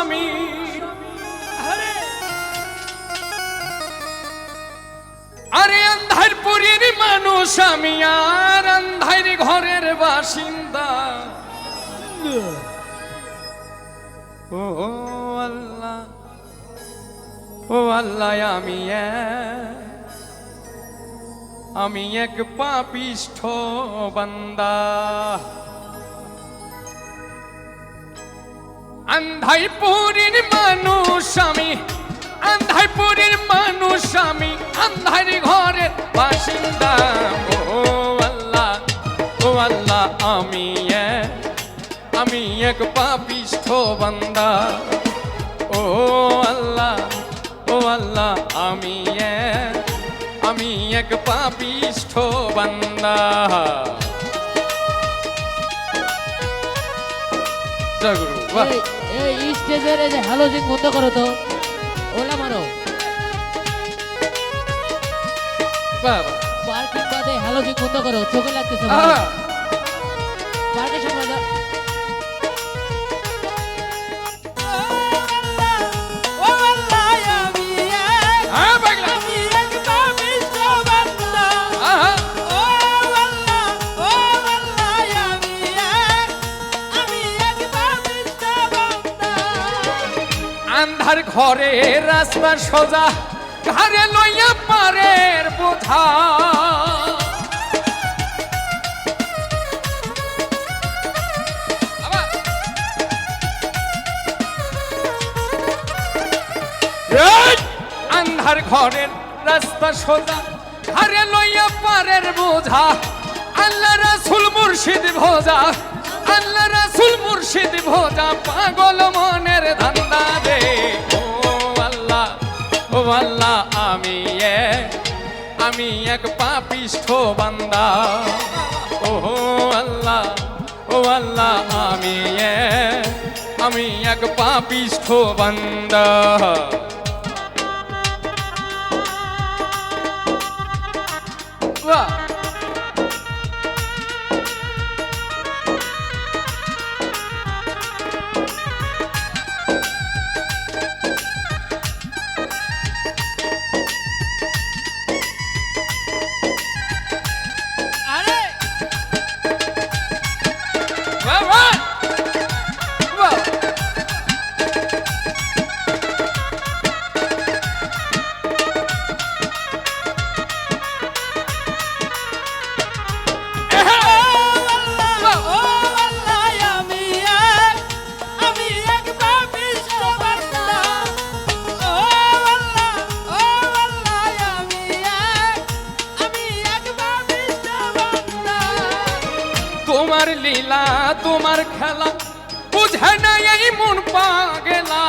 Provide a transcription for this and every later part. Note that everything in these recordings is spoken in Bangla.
আমি আরে আন্ধার পুরীর মানুষ আমি, আর আন্ধার ঘরের বাসিন্দা। ও আল্লাহ ও আল্লাহ, আমি আমি এক পাপিষ্ঠ বান্দা। আন্ধাই পুরীর মানুষ আমি আন্ধাই পুরীর মানুষ আমি, আন্ধার ঘরের বাসিন্দা। ও আল্লাহ ও আল্লাহ, আমি আমি এক পাপিষ্ঠ বান্দা। ও আল্লাহ ও আল্লাহ, আমি আমি এক পাপিষ্ঠ বান্দা। জয় গুরু বাহ। এই- স্টেজের এই যে হ্যালোজিং বন্ধ করো তো। ওলা মারো। বাহ। পার্কিং বাদে হ্যালোজিং বন্ধ করো চোখে লাগতেছে পার্কিং পার্কের আন্ধার ঘরে রাস্তা সোজা ঘরে লইয়া পারের বোঝা। আন্ধার ঘরের রাস্তা সোজা ঘরে লইয়া পারের বোঝা। আল্লাহ রাসুল মুর্শিদ ভোজা। আল্লাহ রাসুল মুর্শিদ ভোজা পাগল মনের ধান্দা রে ও আল্লাহ ও আল্লাহ, আমি এক আমি এক পাপিষ্ঠ বান্দা। ও আল্লাহ ও আল্লাহ, আমি এক আমি এক পাপিষ্ঠ বান্দা। বাহ! তোমার লীলা, তোমার খেলা, বুঝে না এই মন পাগেলা।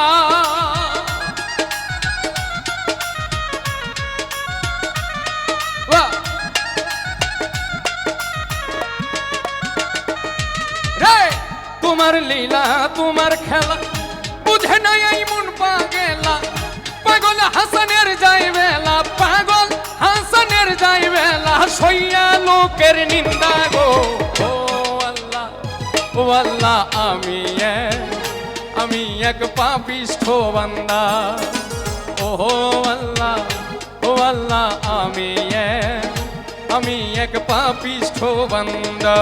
তোমার লীলা, তোমার খেলা, বুঝে না এই মন পাগেলা। পাগল হাসানের যাই বেলা, পাগল হাসানের যাই বেলা, সইয়া লোকের নিন্দা গো। আল্লাহ, আমি আমি এক পাপিষ্ঠ বান্দা। ওহো আল্লাহ, ও আল্লাহ, আমি আমি এক পাপিষ্ঠ বান্দা।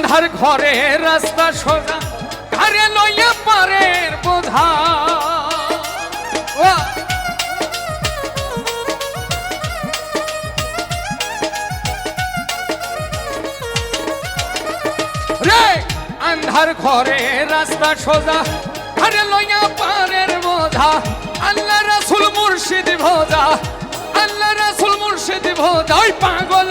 আন্ধার ঘরে রাস্তা সোজা, ঘরে লইয়া পারের ও! রে, আন্ধার ঘরে রাস্তা সোজা, ঘরে লইয়া পারের বোঝা আল্লাহ রাসুল মুর্শিদ ভোজা, আল্লাহ রাসুল মুর্শিদ ভোজা, ওই পাগল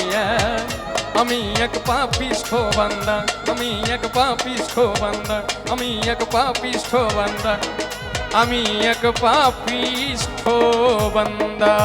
আমি এক পাপিষ্ঠ বান্দা, আমি এক পাপিষ্ঠ বান্দা, আমি এক পাপিষ্ঠ বান্দা, আমি এক পাপিষ্ঠ বান্দা।